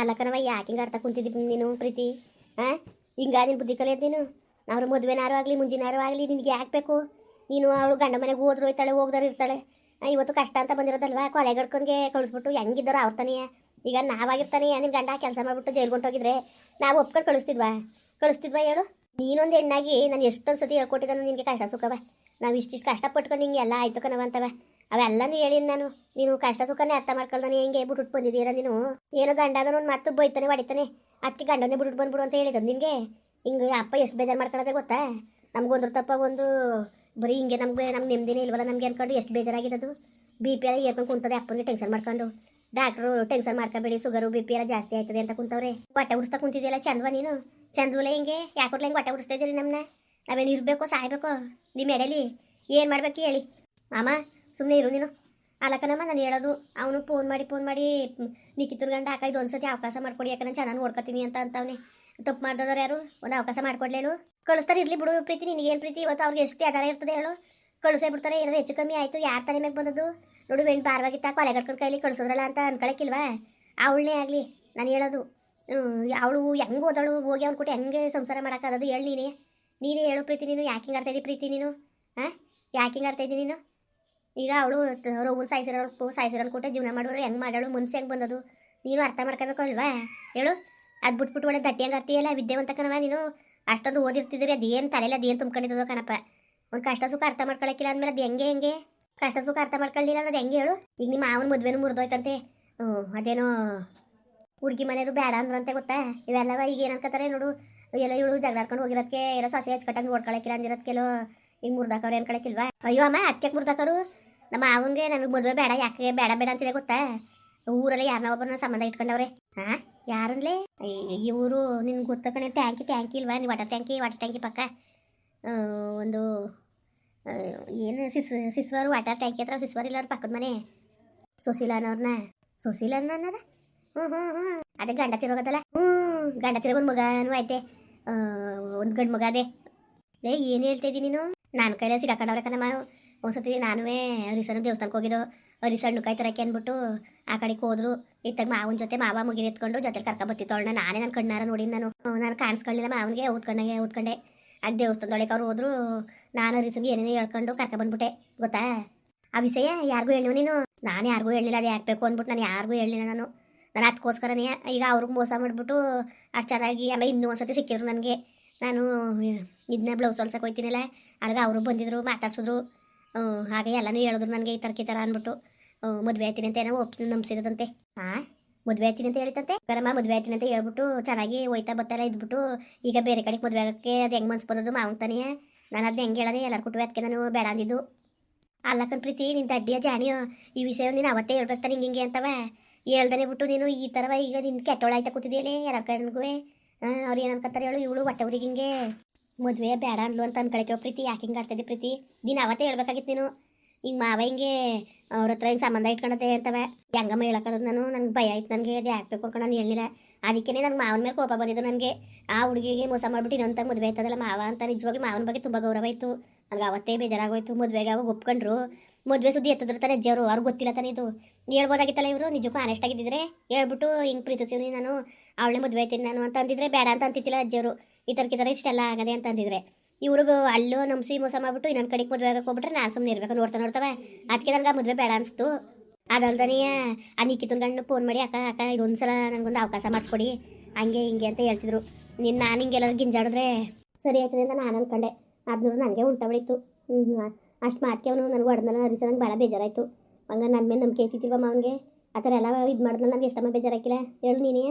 ಅಲ್ಲ ಕಣವ ಯಾಕೆ ಹಿಂಗೆ ಅರ್ಥ ಕುಂತಿದ್ದಿ ನೀನು, ಪ್ರೀತಿ? ಹಾಂ ಹಿಂಗ ನಿನ್ನ ಬುದ್ಧಿ ಕಲಿಯೋದು ನೀನು? ಅವ್ರ ಮದುವೆನಾರು ಆಗಲಿ, ಮುಂಜಿನಾರು ಆಗಲಿ, ನಿನಗೆ ಯಾಕೆ ಬೇಕು? ನೀನು ಅವಳು ಗಂಡ ಮನೆಗೆ ಹೋದ್ರು ಹೋಯ್ತಾಳೆ ಹೋಗ್ದಾರು, ಇರ್ತಾಳೆ. ಇವತ್ತು ಕಷ್ಟ ಅಂತ ಬಂದಿರೋದಲ್ವಾ? ಕೊಲೆಗಡ್ಕೊಂಡ್ಗೆ ಕಳಿಸ್ಬಿಟ್ಟು ಹೆಂಗಿದ್ದಾರೋ ಅವ್ರ ತಾನೇ ಈಗ ನಾವಾಗಿರ್ತಾನೆ ನಿನ್ನ ಗಂಡ ಕೆಲಸ ಮಾಡಿಬಿಟ್ಟು ಜೈಲ್ಗೊಂಡು ಹೋಗಿದ್ರೆ ನಾವು ಒಪ್ಕೊಂಡು ಕಳಿಸ್ತಿದ್ವಾ? ಕಳಿಸ್ತಿದ್ವಾ ಹೇಳು? ನೀನೊಂದು ಹೆಣ್ಣಾಗಿ ನಾನು ಎಷ್ಟೊಂದು ಸತಿ ಹೇಳ್ಕೊಟ್ಟಿದ್ದಾನು ನಿನಗೆ ಕಷ್ಟ ಸುಖವ. ನಾವು ಇಷ್ಟಿಷ್ಟು ಕಷ್ಟಪಟ್ಕೊಂಡು ಹಿಂಗೆ ಎಲ್ಲ ಆಯ್ತು ಕಣವ ಅಂತವ. ಅವೆಲ್ಲನೂ ಹೇಳಿನಿ ನಾನು. ನೀನು ಕಷ್ಟ ಸುಖನೇ ಅರ್ಥ ಮಾಡ್ಕೊಳ್ದಾನೆ ಹೆಂಗೆ ಬಿಟ್ಬಿಟ್ಟು ಬಂದಿದ್ದೀರ ನೀನು? ಏನು ಗಂಡ ಒಂದು ಮತ್ತು ಬೈತಾನೆ ಹೊಡಿತಾನೆ. ಅತ್ತಿ ಗಂಡನೇ ಬಿಟ್ಬಿಟ್ಟು ಬಂದ್ಬಿಡು ಅಂತ ಹೇಳಿದ್ದು ನಿನಗೆ? ಹಿಂಗೆ ಅಪ್ಪ ಎಷ್ಟು ಬೇಜಾರು ಮಾಡ್ಕೊಳ್ಳೋದೆ ಗೊತ್ತಾ? ನಮಗೊಂದ್ರ ತಪ್ಪ ಒಂದು ಬರೀ ಹಿಂಗೆ ನಮಗೆ ನಮ್ಮ ನೆಮ್ಮದಿನೇ ಇಲ್ವಲ್ಲ ನಮ್ಗೆ ಅನ್ಕೊಂಡು ಎಷ್ಟು ಬೇಜಾರಾಗಿದ್ದದು. ಬಿ ಪಿ ಎಲ್ಲ ಏರ್ಕೊಂಡು ಕುಂತದೆ, ಅಪ್ಪನಿಗೆ ಟೆನ್ಷನ್ ಮಾಡ್ಕೊಂಡು. ಡಾಕ್ಟ್ರು ಟೆನ್ಷನ್ ಮಾಡ್ಕೋಬೇಡಿ ಶುಗರು ಬಿ ಪಿ ಎಲ್ಲ ಜಾಸ್ತಿ ಆಯ್ತದೆ ಅಂತ ಕುಂತವ್ರೆ. ಬಟ್ಟೆ ಉರಿಸ್ತಾ ಕುಂತಿದ್ಯಲ್ಲ ಚಂದ್ವ ನೀನು? ಚಂದ್ವಲ್ಲ ಹಿಂಗೆ? ಯಾಕೊಟ್ಲೆ ಹಿಂಗೆ ಬಟ್ಟೆ ಉರಿಸ್ತಾ ಇದ್ದೀರಿ ನಮ್ಮನ್ನ ನಾವೇನು ಇರಬೇಕು, ಸಾಯ್ಬೇಕು? ನಿಮ್ಮ ಎಡೆಲಿ? ಏನು ಮಾಡ್ಬೇಕು ಹೇಳಿ. ಮಾಮ ಸುಮ್ಮನೆ ಇರು ನೀನು. ಅಲ್ಲಕ್ಕನಮ್ಮ ನಾನು ಹೇಳೋದು, ಅವನು ಫೋನ್ ಮಾಡಿ ಫೋನ್ ಮಾಡಿ ನಿಕ್ಕಿತನ ಗಂಡ ಅಕ್ಕ ಇದು ಒಂದ್ಸತಿ ಅವಕಾಶ ಮಾಡ್ಕೊಡಿ ಯಾಕಂದ್ರೆ ಚೆನ್ನಾಗಿ ನೋಡ್ಕೋತೀನಿ ಅಂತ ಅಂತವ್ನೆ. ತಪ್ಪು ಮಾಡ್ದವ್ರು ಯಾರು? ಒಂದು ಅವಕಾಶ ಮಾಡ್ಕೊಡ್ಲೇಳು ಕಳಿಸ್ತಾರೆ ಇರಲಿ ಬಿಡು ಪ್ರೀತಿ, ನಿನಗೆ ಏನು ಪ್ರೀತಿ? ಇವತ್ತು ಅವ್ರಿಗೆ ಎಷ್ಟು ಆಧಾರ ಇರ್ತದೆ ಹೇಳು. ಕಳಿಸೇ ಬಿಡ್ತಾರೆ, ಏನಾದ್ರು ಹೆಚ್ಚು ಕಮ್ಮಿ ಆಯಿತು, ಯಾರು ತಲೆ ಮೇಲೆ ಬಂದದ್ದು? ನೋಡು ವೆಣ್ ಬಾರವಾಗಿತ್ತ ಕೊಲೆ ಕಟ್ಕೊಂಡು ಕೈಲಿ ಕಳಿಸೋದ್ರಲ್ಲ ಅಂತ ಅನ್ಕೊಳಕ್ಕಿಲ್ವಾ? ಅವಳನ್ನೇ ಆಗಲಿ, ನಾನು ಹೇಳೋದು. ಅವಳು ಹೆಂಗೆ ಓದಳು ಹೋಗಿ ಅವ್ನು ಕೊಟ್ಟು ಹೆಂಗೆ ಸಂಸಾರ ಮಾಡೋಕ್ಕಾಗೋದು ಹೇಳಿ ನೀನೇ. ನೀನೇ ಹೇಳು ಪ್ರೀತಿ ನೀನು, ಯಾಕೆ ಹಿಂಗೆ ಆಡ್ತಾ ಪ್ರೀತಿ ನೀನು? ಹಾಂ? ಯಾಕೆ ಹಿಂಗೆ ಆಡ್ತಾಯಿದ್ದೀನಿ ನೀನು? ಈಗ ಅವಳು ರೋಗನ್ ಸಾಯಿಸಿರೋ ಸಾಯಿಸಿರೋ ಕೊಟ್ಟೆ ಜೀವನ ಮಾಡೋರು ಹೆಂಗೆ ಮಾಡಾಳು ಮನ್ಸು ಹೆಂಗೆ ಬಂದದು? ನೀನು ಅರ್ಥ ಮಾಡ್ಕೋಬೇಕು ಅಲ್ವಾ? ಹೇಳು. ಅದು ಬಿಟ್ಬಿಟ್ಟು ಒಳ್ಳೆ ದಟ್ಟಿ ಹೆಂಗೆ ಆಡ್ತೀಯಲ್ಲ ವಿದ್ಯಾವಂತ ಕಣವ ನೀನು? ಅಷ್ಟೊಂದು ಓದಿರ್ತಿದ್ರಿ ಅದೇನು ತಲೆಯಲ್ಲಿ ಅದೇನು ತುಂಬ್ಕೊಂಡಿದ್ದೋ ಕಣಪ್ಪ. ಒಂದು ಕಷ್ಟ ಸುಖ ಅರ್ಥ ಮಾಡ್ಕೊಳಕ್ಕಿಲ್ಲ ಅಂದಮೇಲೆ ಅದು ಹೆಂಗೆ ಹೆಂಗೆ? ಕಷ್ಟ ಸುಖ ಅರ್ಥ ಮಾಡ್ಕೊಳ್ಳಿಲ್ಲ ಅದು ಹೆಂಗೆ ಹೇಳು? ಈಗ ನಿಮ್ಮ ಮಾವನ ಮದುವೆನೂ ಮುರಿದೋಯ್ತಂತೆ. ಹ್ಞೂ ಅದೇನೋ ಹುಡುಗಿ ಮನೆಯವರು ಬೇಡ ಅಂದ್ರಂತೆ ಗೊತ್ತಾ? ಇವೆಲ್ಲವ ಈಗ ಏನು ಅನ್ಕೋತಾರೆ ನೋಡು. ಎಲ್ಲ ಇವಳು ಜಗಳಾಡ್ಕೊಂಡು ಹೋಗಿರೋದಕ್ಕೆ ಏನೋ ಸೊಸೆ ಹಚ್ಕಟ್ಟಂಗೆ ಓಡ್ಕೊಳಕ್ಕಿಲ್ಲ ಅಂದಿರೋದಕ್ಕೆಲ್ಲೋ ಈಗ ಮುರ್ದಾಕವ್ರು ಕಳಕಿಲ್ವಾ ಅಯ್ಯೋ ಅಮ್ಮ ಅತ್ಯಕ್ಕೆ ಮುರ್ದಾಕರು ನಮ್ಮ ಅವಂಗೆ ನನಗೆ ಮದುವೆ ಬೇಡ, ಯಾಕೆ ಬೇಡ ಬೇಡ ಅಂತಿದೆ ಗೊತ್ತಾ? ಊರಲ್ಲಿ ಯಾರನ್ನ ಒಬ್ಬರನ್ನ ಸಂಬಂಧ ಇಟ್ಕೊಂಡವ್ರೆ. ಹಾಂ? ಯಾರನ್ಲೇ ಇವರು ನಿನ್ಗೆ ಗೊತ್ತ ಕಣೆ ಟ್ಯಾಂಕಿ ಟ್ಯಾಂಕಿ ಇಲ್ವಾ? ನೀವು ವಾಟರ್ ಟ್ಯಾಂಕಿ ವಾಟರ್ ಟ್ಯಾಂಕಿ ಪಕ್ಕ. ಒಂದು ಏನು ಸಿಸ್, ಸಿಸ್ವಾರು ವಾಟರ್ ಟ್ಯಾಂಕಿ ಹತ್ರ ಸಿಸ್ವಾರ್ ಇಲ್ಲ ಅವ್ರ ಪಕ್ಕದ ಮನೆ. ಸುಶೀಲನವ್ರನ್ನ ಸುಶೀಲನ್ನ ಅನ್ನದ ಹ್ಞೂ ಹ್ಞೂ ಹ್ಞೂ ಅದೇ ಗಂಡ ತಿರೋಗದಲ್ಲ? ಹ್ಞೂ ಗಂಡ ತಿರೋಗೊಂದು ಮಗನೂ ಐತೆ. ಒಂದು ಗಂಡು ಮಗ ಅದೇ. ಏ, ಏನು ಹೇಳ್ತಾ ಇದ್ದೀನಿ ನೀನು? ನಾನು ಕೈಲೇ ಸಿಗಾಕೊಂಡವ್ರೆ ಕಣಮ್ಮ ಒಂದ್ಸತಿ ನಾನುವೇ ಹರಿಸಣ್ಣ ದೇವಸ್ಥಾನಕ್ಕೆ ಹೋಗಿದ್ದು ಹರಿಸಣ್ಣು ಕೈ ತರಕ್ಕೆ ಅಂದ್ಬಿಟ್ಟು ಆ ಕಡೆಗೆ ಹೋದ್ರು. ಇತ್ತಾಗ ಮಾವನ ಜೊತೆ ಮಾವ ಮುಗಿರಿ ಎತ್ಕೊಂಡು ಜೊತೆ ಕರ್ಕ ಬತ್ತಿತ್ತು ಅವಳನ್ನ ನಾನೇ ನನ್ನ ಕಣ್ಣಾರ ನೋಡಿ ನಾನು. ನಾನು ಕಾಣಿಸ್ಕೊಳ್ಳಿಲ್ಲ ಮಾವನಿಗೆ ಊದ್ಕೊಂಡಾಗೆ ಊದ್ಕೊಂಡೆ. ಆ ದೇವಸ್ಥಾನದೊಳಗೆ ಅವ್ರು ಹೋದ್ರು. ನಾನು ಹರಿಸಂಗೆ ಏನೇನೋ ಹೇಳ್ಕೊಂಡು ಕರ್ಕ ಬಂದ್ಬಿಟ್ಟೆ. ಗೊತ್ತಾ? ಆ ವಿಷಯ ಯಾರಿಗೂ ಹೇಳಿವ ನೀನು. ನಾನು ಯಾರಿಗೂ ಹೇಳಿಲ್ಲ ಅದು ಯಾಕೆ ಬೇಕು ಅಂದ್ಬಿಟ್ಟು ನಾನು ಯಾರಿಗೂ ಹೇಳಿಲ್ಲ ನಾನು. ನಾನು ಅದಕ್ಕೋಸ್ಕರನೇ ಈಗ ಅವ್ರಿಗೆ ಮೋಸ ಮಾಡಿಬಿಟ್ಟು ಅಷ್ಟು ಚೆನ್ನಾಗಿ, ಆಮೇಲೆ ಇನ್ನೂ ಒಂದ್ಸತಿ ಸಿಕ್ಕಿದ್ರು ನನಗೆ. ನಾನು ಇದನ್ನ ಬ್ಲೌಸ್ ಹೊಲ್ಸಕ್ಕೆ ಹೋಯ್ತೀನಲ್ಲ. ಅದಾಗ ಅವರು ಬಂದಿದ್ರು, ಮಾತಾಡ್ಸಿದ್ರು. ಹಾಗೆ ಎಲ್ಲನೂ ಹೇಳಿದ್ರು ನನಗೆ, ಈ ತರಕಿ ಥರ ಅಂದ್ಬಿಟ್ಟು. ಮದುವೆ ಆಯ್ತೀನಿ ಅಂತ ಏನೋ ಒಪ್ಪಿನ ನಂಬಿಸಿದಂತೆ ಹಾಂ ಮದುವೆ ಆಯ್ತೀನಿ ಅಂತ ಹೇಳಿತಂತೆ? ಕರಮ್ಮ ಮದುವೆ ಆಯ್ತೀನಿ ಅಂತ ಹೇಳ್ಬಿಟ್ಟು ಚೆನ್ನಾಗಿ ಹೋಯ್ತಾ ಬರ್ತಾರ ಇದ್ಬಿಟ್ಟು, ಈಗ ಬೇರೆ ಕಡೆಗೆ ಮದುವೆ ಆಗೋಕ್ಕೆ ಅದು ಹೆಂಗೆ ಮನ್ಸು ಬಂದದ್ದು ಮಾವಂತಾನೆ ನಾನು ಅದನ್ನ ಹೆಂಗೆ ಹೇಳದೆ ಎಲ್ಲರ ಕುಟುಂಬ ಅದಕ್ಕೆ ನಾನು ಬೇಡ ಅಂದಿದ್ದು. ಅಲ್ಲಕ್ಕನ್ ಪ್ರೀತಿ ನಿನ್ನ ದಡ್ಡಿಯ ಜಾಣಿಯೋ, ಈ ವಿಷಯ ನೀನು ಅವತ್ತೇ ಹೇಳ್ಬೇಕು ಹಿಂಗೆ ಹಿಂಗೆ ಅಂತವ. ಹೇಳ್ದಾನೆ ಬಿಟ್ಟು ನೀನು ಈ ಥರವ ಈಗ ನಿನ್ನ ಕೆಟ್ಟೋಳಾಯ್ತಾ ಕೂತಿದೆಯಲ್ಲೇ ಎಲ್ಲ ಕಣ್ಗೂ ಅವ್ರು ಏನು ಅನ್ಕೋತಾರೆ ಹೇಳು, ಇವಳು ಹೊಟ್ಟೆ ಹಿಂಗೆ. ಮದುವೆ ಬೇಡ ಅಂದ್ಲು ಅಂತ ಅನ್ಕೊಳಕ್ಕೆ ಪ್ರೀತಿ. ಯಾಕೆ ಹಿಂಗೆ ಪ್ರೀತಿ? ನೀನು ಅವತ್ತೇ ಹೇಳ್ಬೇಕಾಗಿತ್ತು ನೀನು. ಹಿಂಗೆ ಮಾವ ಹಿಂಗೆ ಅವ್ರ ಹತ್ರ ಹಿಂಗೆ ಸಂಬಂಧ ಇಟ್ಕೊಳತ್ತೆ ಅಂತವೆ. ಹೆಂಗಮ್ಮ ಹೇಳಕ್ಕದ್ ನಾನು? ನಂಗೆ ಭಯ ಆಯ್ತು ನನಗೆ. ಅದು ಯಾಕೆ ಅನ್ಕೊಂಡು ನಾನು ಹೇಳಿಲ್ಲ ಅದಕ್ಕೇ ನಂಗೆ ಮಾವನ ಮೇಲೆ ಕೋಪ ಬಂದಿದ್ದು ನನಗೆ. ಆ ಹುಡುಗಿಗೆ ಮೋಸ ಮಾಡ್ಬಿಟ್ಟು ಇನ್ನೊಂತ ಮದುವೆ ಆಯ್ತದಲ್ಲ ಮಾವ ಅಂತ ನಿಜವಾಗ್ಲೂ ಮಾವನ ಬಗ್ಗೆ ತುಂಬ ಗೌರವ ಇತ್ತು. ನನಗೆ ಅವತ್ತೇ ಬೇಜಾರಾಗೋಯ್ತು. ಮದುವೆಗೆ ಅವಾಗ ಒಪ್ಕೊಂಡ್ರು. ಮದುವೆ ಸುದ್ದಿ ಎತ್ತಿದ್ರು ತಾನೆ ಅಜ್ಜಿಯವರು ಅವ್ರಿಗೆ ಗೊತ್ತಿಲ್ಲ ತಾನೆ ಇದು. ಹೇಳ್ಬೋದಾಗಿತ್ತಲ್ಲ ಇವರು? ನಿಜಕ್ಕೂ ಆನೆಸ್ಟ್ ಆಗಿದ್ದಿದ್ರೆ? ಹೇಳ್ಬಿಟ್ಟು ಹಿಂಗೆ ಪ್ರೀತಿಸಿವ್ನಿ ನಾನು. ಅವಳೇ ಮದುವೆ ಆಯ್ತೀನಿ ನಾನು ಅಂತ ಅಂದಿದ್ರೆ ಬೇಡ ಅಂತ ಅಂತಿದ್ದಿಲ್ಲ ಅಜ್ಜಿಯವರು ಈ ಥರಕ್ಕೆ ಥರ ಇಷ್ಟೆಲ್ಲ ಆಗದೆ ಅಂತ ಅಂದಿದ್ರೆ. ಇವ್ರಿಗೂ ಅಲ್ಲೂ ನಮ್ಸಿ ಮೋಸ ಮಾಡ್ಬಿಟ್ಟು ಇನ್ನೊಂದು ಕಡೆಗೆ ಮದುವೆ ಆಗಕ್ಕೆ ಹೋಗ್ಬಿಟ್ರೆ ನಾನು ಸುಮ್ಮನೆ ಇರಬೇಕು, ನೋಡ್ತಾ ನೋಡ್ತವೆ. ಅದಕ್ಕೆ ನನಗೆ ಮದುವೆ ಬೇಡ ಅನಿಸ್ತು. ಅದಲ್ದನೇ ಆ ನಿಕ್ಕಿತನ ಗಂಡು ಫೋನ್ ಮಾಡಿ, ಅಕ್ಕ ಅಕ್ಕ, ಇದೊಂದ್ಸಲ ನನಗೊಂದು ಅವಕಾಶ ಮಾಡಿಸ್ಕೊಡಿ. ಹಂಗೆ, ಹಿಂಗೆ ಅಂತ ಹೇಳ್ತಿದ್ರು. ನಿನ್ನ ನಾನು ಹಿಂಗೆಲ್ಲಾದ್ರು ಗಿಂಜಾಡಿದ್ರೆ ಸರಿ ಆಯ್ತದೆ ಅಂತ ನಾನು ಅನ್ಕೊಂಡೆ. ಅದ್ನೂರು ನನಗೆ ಉಂಟ ಬಿಡಿತ್ತು. ಹ್ಞೂ ಅಷ್ಟು ಮಾತಿಗೆ ಅವನು ನನಗೆ ಹೊಡೆದ್ನಲ್ಲ ಅರಿಸ ನಂಗೆ ಭಾಳ ಬೇಜಾರಾಯಿತು. ಹಂಗೆ ನನ್ನ ಮೇಲೆ ನಂಬಿಕೆ ಐತಿಲ್ವ ಅವನಿಗೆ? ಆ ಥರ ಎಲ್ಲ ಇದು ಮಾಡಿದ್ನಲ್ಲ ನನಗೆ ಎಷ್ಟಮ್ಮ ಬೇಜಾರಾಕಿಲ್ಲ ಹೇಳು ನೀನೇ.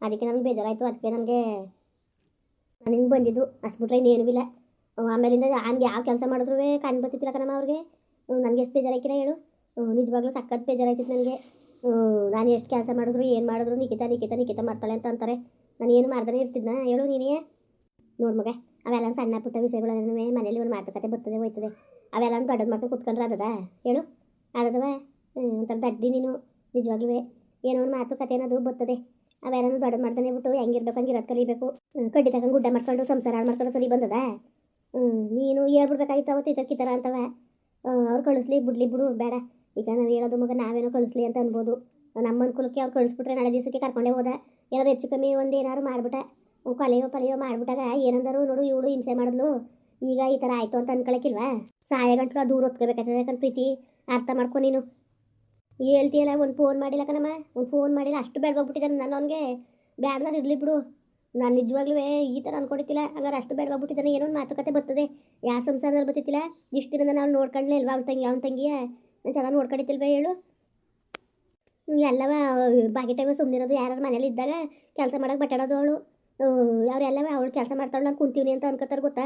ಅದಕ್ಕೆ ನನಗೆ ಬೇಜಾರಾಯಿತು. ಅದಕ್ಕೆ ನನಗೆ ನಾನು ಹಿಂಗೆ ಬಂದಿದ್ದು. ಅಷ್ಟು ಬಿಟ್ರೆ ಇನ್ನೇನು ಇಲ್ಲ. ಆಮೇಲಿಂದ ಹಂಗೆ ಯಾವ ಕೆಲಸ ಮಾಡಿದ್ರು ಕಣ್ಣು ಬರ್ತಿತ್ತಿಲ್ಲ ಕಣಮ್ಮ ಅವ್ರಿಗೆ. ನನಗೆ ಎಷ್ಟು ಬೇಜಾರಾಕಿಲ್ಲ ಹೇಳು. ನಿಜವಾಗ್ಲೂ ಸಖತ್ ಬೇಜಾರಾಯ್ತಿತ್ತು ನನಗೆ. ನಾನು ಎಷ್ಟು ಕೆಲಸ ಮಾಡಿದ್ರು, ಏನು ಮಾಡಿದ್ರು ನಿಖಿತ ನಿಖಿತ ನಿಖಿತ ಮಾಡ್ತಾಳೆ ಅಂತ ಅಂತಾರೆ. ನಾನು ಏನು ಮಾಡ್ದೇ ಇರ್ತಿದ್ನ? ಹೇಳು ನೀನೇ. ನೋಡು ಮಗ, ಅವೆಲ್ಲ ಸಣ್ಣ ಪುಟ್ಟ ವಿಷಯಗಳನ್ನ ಮನೇಲಿ ಒಂದು ಮಾತುಕತೆ ಬರ್ತದೆ, ಹೋಯ್ತದೆ. ಅವೆಲ್ಲ ದೊಡ್ಡದು ಮಾಡ್ಕೊಂಡು ಕುತ್ಕೊಂಡ್ರೆ ಅದದ? ಹೇಳು. ಅದದವ? ಒಂಥರ ದಡ್ಡಿ ನೀನು. ನಿಜವಾಗ್ಲೂ ಏನೋ ಒಂದು ಮಾತುಕತೆ ಅನ್ನೋದು ಬರ್ತದೆ. ಅವೆಲ್ಲ ದೊಡ್ಡದು ಮಾಡ್ತಾನೆ ಬಿಟ್ಟು ಹೆಂಗಿರ್ಬೇಕು ಇರೋದು ಕಲಿಬೇಕು. ಕಡ್ಡಿ ತಗೊಂಡು ಗುಡ್ಡ ಮಾಡ್ಕೊಂಡು, ಸಂಸಾರ ಹಾಳು ಮಾಡ್ಕೊಂಡು ಸರಿ ಬಂದದ. ನೀನು ಹೇಳ್ಬಿಡ್ಬೇಕಾಗಿತ್ತು ಅವತ್ತು ಈ ಥರ ಅಂತವ ಅವ್ರು ಕಳಿಸ್ಲಿ, ಬಿಡ್ಲಿ ಬಿಡು, ಬೇಡ. ಈಗ ನಾವು ಹೇಳೋದು ಮಗ, ನಾವೇನೋ ಕಳಿಸ್ಲಿ ಅಂತ ಅನ್ಬೋದು. ನಮ್ಮ ಅನುಕೂಲಕ್ಕೆ ಅವ್ರು ಕಳಿಸ್ಬಿಟ್ರೆ ನಾಳೆ ದಿವಸಕ್ಕೆ ಕರ್ಕೊಂಡೇ ಹೋದ. ಏನಾರು ಹೆಚ್ಚು ಕಮ್ಮಿ ಒಂದು ಏನಾದ್ರು ಮಾಡ್ಬಿಟ್ಟ. ಕೊಲೆಯೋ ಪಲೆಯೋ ಮಾಡ್ಬಿಟ್ಟಾಗ ಏನಂದರು ನೋಡು, ಇವಳು ಹಿಂಸೆ ಮಾಡಿದ್ಲು. ಈಗ ಈ ಥರ ಆಯಿತು ಅಂತ ಅನ್ಕೊಳಕ್ಕಿಲ್ವಾ ಗಂಟ್ಲು ಗಂಟಲು ದೂರ ಹೊತ್ಕೋಬೇಕಾಗ್ತದೆ ಯಾಕಂದ್ರೆ ಪ್ರೀತಿ. ಅರ್ಥ ಮಾಡ್ಕೊ ನೀನು. ಹೇಳ್ತೀಯಲ್ಲ, ಒಂದು ಫೋನ್ ಮಾಡಿಲ್ಲ ಕಣಮ್ಮ. ಒಂದು ಫೋನ್ ಮಾಡಿಲ್ಲ, ಅಷ್ಟು ಬೇಡ ಹೋಗ್ಬಿಟ್ಟಿದ್ದಾನೆ ನಾನು ಅವನಿಗೆ. ಬ್ಯಾಡ್ದಾರ ಇರಲಿ ಬಿಡು. ನಾನು ನಿಜವಾಗ್ಲೂ ಈ ಥರ ಅನ್ಕೊಂಡಿದ್ದಿಲ್ಲ ಹಂಗಾರೆ ಅಷ್ಟು ಬೇಡವಾಗ್ಬಿಟ್ಟಿದ್ದಾನೆ ಏನೋ ಒಂದು ಮಾತುಕತೆ ಬರ್ತದೆ. ಯಾವ ಸಂಸಾರದಲ್ಲಿ ಬರ್ತಿತ್ತಿಲ್ಲ ಇಷ್ಟು ದಿನದ ನಾವು ನೋಡ್ಕೊಂಡ್ಲೇ ಇಲ್ವಾ ಅವ್ನ ತಂಗಿ, ಅವ್ನ ತಂಗಿಯ? ನಾನು ಚೆನ್ನಾಗಿ ನೋಡ್ಕೊಂಡಿದ್ದಿಲ್ವೇ ಹೇಳು. ಎಲ್ಲವ ಬಾಗಿ ಟೈಮ್ ಸುಮ್ಮನಿರೋದು ಯಾರು ಮನೇಲಿ ಇದ್ದಾಗ ಕೆಲಸ ಮಾಡಕ್ಕೆ ಬಟ್ಟಾಡೋದು ಅವಳು. ಅವರೆಲ್ಲವ ಅವಳು ಕೆಲಸ ಮಾಡ್ತಾಳೆ ನಾನು ಕುಂತೀವಿ ಅಂತ ಅನ್ಕೋತಾರೆ ಗೊತ್ತಾ?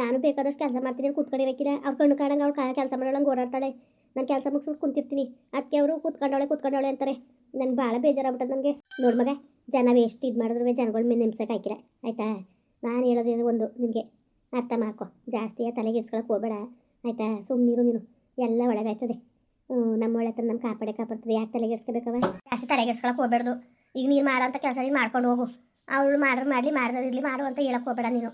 ನಾನು ಬೇಕಾದಷ್ಟು ಕೆಲಸ ಮಾಡ್ತೀನಿ ಅಂತ ಕೂತ್ಕೊಂಡಿರಕ್ಕಿಲ್ಲ ಅವ್ರು ಕಣ್ಣು ಕಾಣಂಗೆ ಅವಳು ಕೆಲಸ ಮಾಡೋಳಂಗೆ ಓಡಾಡ್ತಾಳೆ. ನಾನು ಕೆಲಸ ಮುಗಿಸ್ಬಿಟ್ಟು ಕುಂತಿರ್ತೀನಿ. ಅದಕ್ಕೆ ಅವರು ಕೂತ್ಕೊಂಡವಳೆ ಕೂತ್ಕೊಂಡವಳೆ ಅಂತಾರೆ. ನನ್ಗೆ ಭಾಳ ಬೇಜಾರಾಗ್ಬಿಟ್ಟದ ನನಗೆ. ನೋಡು ಮಗ, ಜನ ಎಷ್ಟು ಇದು ಮಾಡಿದ್ರು ಜನಗಳ ಮೇಲೆ ನೆಮ್ಸಕ್ಕೆ ಹಾಕಿರ. ಆಯಿತಾ? ನಾನು ಹೇಳೋದೇನು ಒಂದು ನಿಮಗೆ ಅರ್ಥ ಮಾಡ್ಕೊ. ಜಾಸ್ತಿ ತಲೆಗೆ ಇಡ್ಸ್ಕೊಳಕ್ಕೆ ಹೋಗಬೇಡ. ಆಯಿತಾ? ಸುಮ್ಮನಿರು ನೀನು. ಎಲ್ಲ ಒಳಗಾಯ್ತದೆ. ನಮ್ಮ ಒಳ್ಳೆ ಹತ್ರ ನಮ್ಮ ಕಾಪಾಡೆ ಕಾಪಾಡ್ತದೆ. ಯಾಕೆ ತಲೆಗೆ ಇಡ್ಸ್ಕೋಬೇಕವ? ಜಾಸ್ತಿ ತಲೆಗೆ ಇಡ್ಸ್ಕೊಳಕ್ಕೆ ಹೋಗ್ಬೇಡ್ದು. ಈಗ ನೀನು ಮಾಡೋಂಥ ಕೆಲಸ ನೀನು ಮಾಡ್ಕೊಂಡು ಹೋಗು. ಅವಳು ಮಾಡ್ರು ಮಾಡಲಿ ಮಾಡ್ದಿರಲಿ ಮಾಡು ಅಂತ ಹೇಳಕ್ಕೆ ಹೋಗಬೇಡ ನೀನು.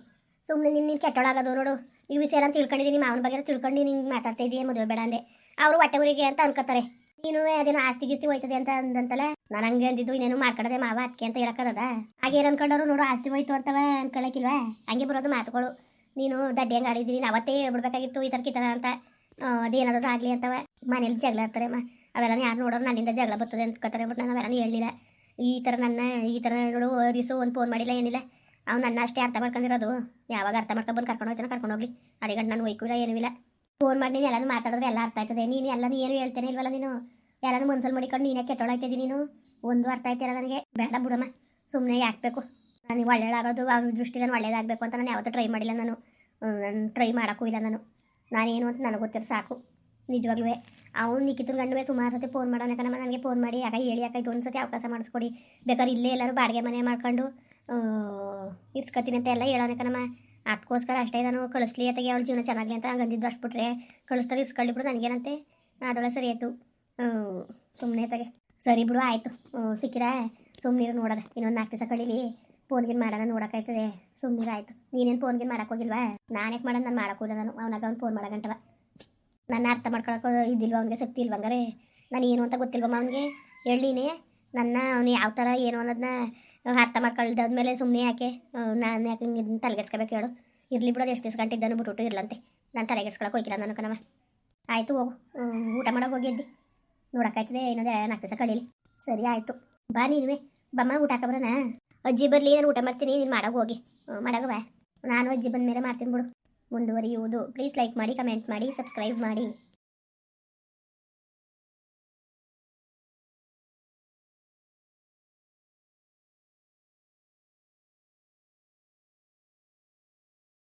ಸುಮ್ಮನೆ ನಿನ್ನ ನೀನು ಕೆಟ್ಟೊಳಾಗೋದು ನೋಡು. ಈ ವಿಷಯ ಅಂತ ತಿಳ್ಕೊಂಡಿದ್ದೀನಿ. ಮಾವನ ಬಗ್ಗೆ ತಿಳ್ಕೊಂಡು ನೀನು ಹಿಂಗೆ ಮಾತಾಡ್ತಾ ಇದೀಯ ಮದುವೆ ಬೇಡ ಅಂದೆ. ಅವರು ಹೊಟ್ಟೆ ಊರಿಗೆ ಅಂತ ಅನ್ಕೋತಾರೆ. ನೀನು ಅದೇನೋ ಆಸ್ತಿ ಗಿಸ್ತಿ ಹೋಯ್ತದೆ ಅಂತ ಅಂದಂತಲ್ಲ? ನಾನು ಹಂಗೆ ಅಂದಿದ್ದು ಇನ್ನೇನು ಮಾಡ್ಕೊಡದೆ ಮಾವ ಅದಕ್ಕೆ ಅಂತ ಹೇಳಕ್ಕದ ಹಾಗೇನು ಅನ್ಕೊಂಡವ್ರು ನೋಡು, ಆಸ್ತಿ ಹೋಯ್ತು ಅಂತವ ಅನ್ಕೊಳಕಿಲ್ವಾ? ಹಂಗೆ ಬರೋದು ಮಾತುಗಳು. ನೀನು ದಡ್ಡಿ ಹಂಗೆ ಆಡಿದ್ದೀನಿ ನಾವು ಅವತ್ತೇ ಹೇಳ್ಬಿಡ್ಬೇಕಾಗಿತ್ತು ಈ ಥರಕ್ಕೆ ಈ ಥರ ಅಂತ. ಅದೇನದ ಆಗಲಿ ಅಂತವ. ಮನೇಲಿ ಜಗಳ ಇರ್ತಾರೆ ಅವೆಲ್ಲ ಯಾರು ನೋಡೋರು ನನ್ನಿಂದ ಜಗಳ ಬರ್ತದೆ ಅಂತ ಕತ್ತಾರೆ ಬಟ್ ನಾನು ಅವೆಲ್ಲ ಹೇಳಿಲ್ಲ ಈ ಥರ ನನ್ನ, ಈ ಥರ ನೋಡು ರೀಸು ಒಂದು ಫೋನ್ ಮಾಡಿಲ್ಲ, ಏನಿಲ್ಲ. ಅವ್ನು ನನ್ನ ಅಷ್ಟೇ ಅರ್ಥ ಮಾಡ್ಕೊಂಡಿರೋದು. ಯಾವಾಗ ಅರ್ಥ ಮಾಡ್ಕೊಂಡು ಬಂದು ಕರ್ಕೊಂಡು ಹೋಗ್ತಾನೆ ಕರ್ಕೊಂಡು ಹೋಗ್ಲಿ. ಅದೇ ಗಂಟು ನಾನು ಒಯ್ಕಿಲ್ಲ, ಏನೂ ಇಲ್ಲ. ಫೋನ್ ಮಾಡಿ ನೀನು ಎಲ್ಲನೂ ಮಾತಾಡಿದ್ರೆ ಎಲ್ಲ ಅರ್ಥ ಆಯ್ತದೆ. ನೀನು ಎಲ್ಲನೂ ಏನು ಹೇಳ್ತೇನೆ ಇಲ್ವಲ್ಲ ನೀನು? ಎಲ್ಲನೂ ಮನ್ಸಲ್ಲಿ ಮಾಡಿಕೊಂಡು ನೀನೇ ಕೆಟ್ಟೋಳಾಯ್ತಿದ್ದಿ ನೀನು? ಒಂದು ಅರ್ಥ ಆಯ್ತಿರಲ್ಲ ನನಗೆ? ಬೇಡ ಬಿಡಮ್ಮ ಸುಮ್ಮನೆ ಹಾಕ್ಬೇಕು. ನನಗೆ ಒಳ್ಳೆಯದಾಗೋದು ಅವ್ರ ದೃಷ್ಟಿ ನಾನು ಒಳ್ಳೇದಾಗಬೇಕು ಅಂತ ನಾನು ಯಾವತ್ತೂ ಟ್ರೈ ಮಾಡಿಲ್ಲ ನಾನು. ನಾನು ಟ್ರೈ ಮಾಡೋಕ್ಕೂ ಇಲ್ಲ ನಾನು. ನಾನೇನು ಅಂತ ನನಗೆ ಗೊತ್ತಿರೋ ಸಾಕು ನಿಜವಾಗ್ಲೂ ಅವ್ನು ನಿಕ್ಕಿತನ ಗಂಡುವೆ ಸುಮಾರು ಸತಿ ಫೋನ್ ಮಾಡೋಣ ಕಣಮ್ಮ, ನನಗೆ ಫೋನ್ ಮಾಡಿ, ಯಾಕೆ ಹೇಳಿ, ಯಾಕೆ ಇದೊಂದು ಸತಿ ಅವಕಾಶ ಮಾಡಿಸ್ಕೊಡಿ. ಬೇಕಾದ್ರೆ ಇಲ್ಲೇ ಎಲ್ಲರೂ ಬಾಡಿಗೆ ಮನೆ ಮಾಡ್ಕೊಂಡು ಇರ್ಸ್ಕೊತೀನಿ ಅಂತ ಎಲ್ಲ ಹೇಳೋಣ ಕಣಮ್ಮ. ಅದಕ್ಕೋಸ್ಕರ ಅಷ್ಟೇ ನಾನು ಕಳಿಸ್ಲಿ ಅತ್ತಾಗೆ ಅವಳ ಜೀವನ ಚೆನ್ನಾಗಿ ಅಂತ ಹಂಗೆ ಅಂದಿದ್ದು ಅಷ್ಟು ಬಿಟ್ರೆ ಕಳಿಸ್ತಾರೆ ಇಸ್ಕೊಳ್ಳಿ ಬಿಡು ನನಗೇನಂತೆ ಅದೊಳಗೆ ಸರಿ ಆಯಿತು. ಸುಮ್ಮನೆ ತಗೆ ಸರಿ ಬಿಡು, ಆಯಿತು. ಸಿಕ್ಕಿರ? ಸುಮ್ಮನೀರು ನೋಡೋದ. ಇನ್ನೊಂದು ನಾಲ್ಕು ದಿವಸ ಕಳೀಲಿ. ಫೋನ್ಗಿನ್ ಮಾಡೋಣ, ನೋಡೋಕ್ಕಾಯ್ತದೆ. ಸುಮ್ಮನೀರು ಆಯಿತು. ನೀನೇನು ಫೋನ್ಗಿನ್ ಮಾಡೋಕೆ ಹೋಗಿಲ್ವಾ? ನಾನೇಕೆ ಮಾಡೋದು ನಾನು ಮಾಡೋಕ್ಕಿಲ್ಲ ನಾನು. ಅವನಾಗ ಅವ್ನು ಫೋನ್ ಮಾಡೋಗಂಟವ ನನ್ನ ಅರ್ಥ ಮಾಡ್ಕೊಳಕ್ಕೆ ಇದ್ದಿಲ್ವ ಅವ್ನಿಗೆ ಶಕ್ತಿ ಇಲ್ವಂಗಾರೆ? ನಾನು ಏನು ಅಂತ ಗೊತ್ತಿಲ್ವಮ್ಮ ಅವನಿಗೆ? ಹೇಳಿನೇ ನನ್ನ ಅವನು ಯಾವ ಥರ ಏನು ಅನ್ನೋದನ್ನ ಅರ್ಥ ಮಾಡ್ಕೊಳ್ದಾದ್ಮೇಲೆ ಸುಮ್ಮನೆ ಯಾಕೆ? ನಾನು ಯಾಕೆ ಹಿಂಗೆ ಇದನ್ನ ತಲೆಗೆಡ್ಸ್ಕೊಬೇಕು ಹೇಳು. ಇರಲಿ ಬಿಡೋದು ಎಷ್ಟು ದಿವಸ ಗಂಟೆ ಇದ್ದಾನು ಬಿಟ್ಬಿಟ್ಟು ಇರಲಂತೆ. ನಾನು ತಲೆಗೆಸ್ಕೊಳಕ್ಕೆ ಹೋಗಿಲ್ಲ ನಾನು ಕಣವ ಆಯಿತು ಹೋಗು. ಊಟ ಮಾಡೋಕೆ ಹೋಗಿದ್ದಿ ನೋಡೋಕ್ಕಾಯ್ತದೆ, ಇನ್ನೊಂದು ನಾಲ್ಕು ದಿವಸ ಕಳೀಲಿ. ಸರಿ, ಆಯಿತು. ಬಾ ನೀನುವೆ. ಬಮ್ಮ, ಊಟ ಹಾಕಬ್ರಣ ಅಜ್ಜಿ ಬರಲಿ, ನಾನು ಊಟ ಮಾಡ್ತೀನಿ, ನೀನು ಮಾಡೋಕೆ ಹೋಗಿ. ಮಾಡೋಕೆ ಬಾ ನಾನು ಅಜ್ಜಿ ಬಂದ ಮೇಲೆ ಮಾಡ್ತೀನಿ ಬಿಡು. ಮುಂದುವರಿಯುವುದು. ಪ್ಲೀಸ್ ಲೈಕ್ ಮಾಡಿ, ಕಮೆಂಟ್ ಮಾಡಿ, ಸಬ್ಸ್ಕ್ರೈಬ್ ಮಾಡಿ.